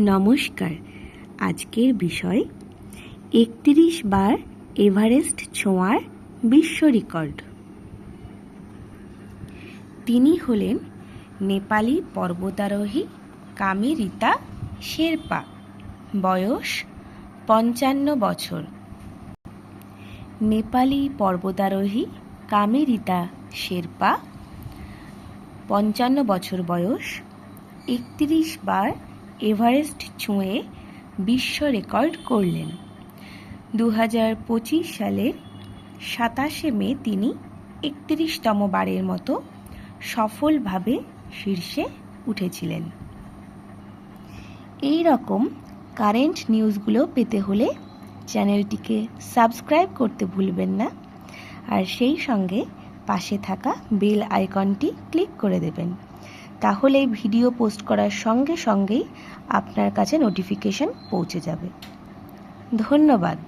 নমস্কার। আজকের বিষয়, একত্রিশ বার এভারেস্ট ছোঁয়ার বিশ্ব রেকর্ড। তিনি হলেন নেপালি পর্বতারোহী কামিরিতা শেরপা। বয়স পঞ্চান্ন বছর। নেপালি পর্বতারোহী কামেরিতা শেরপা, পঞ্চান্ন বছর বয়স, একত্রিশ বার এভারেস্ট ছুঁয়ে বিশ্ব রেকর্ড করলেন। দু সালের সাতাশে মে তিনি একত্রিশতম বারের মতো সফলভাবে শীর্ষে উঠেছিলেন। এই রকম কারেন্ট নিউজগুলো পেতে হলে চ্যানেলটিকে সাবস্ক্রাইব করতে ভুলবেন না আর সেই সঙ্গে পাশে থাকা বেল আইকনটি ক্লিক করে দেবেন। তাহলে ভিডিও পোস্ট করার সঙ্গে সঙ্গেই আপনার কাছে নোটিফিকেশন পৌঁছে যাবে। ধন্যবাদ।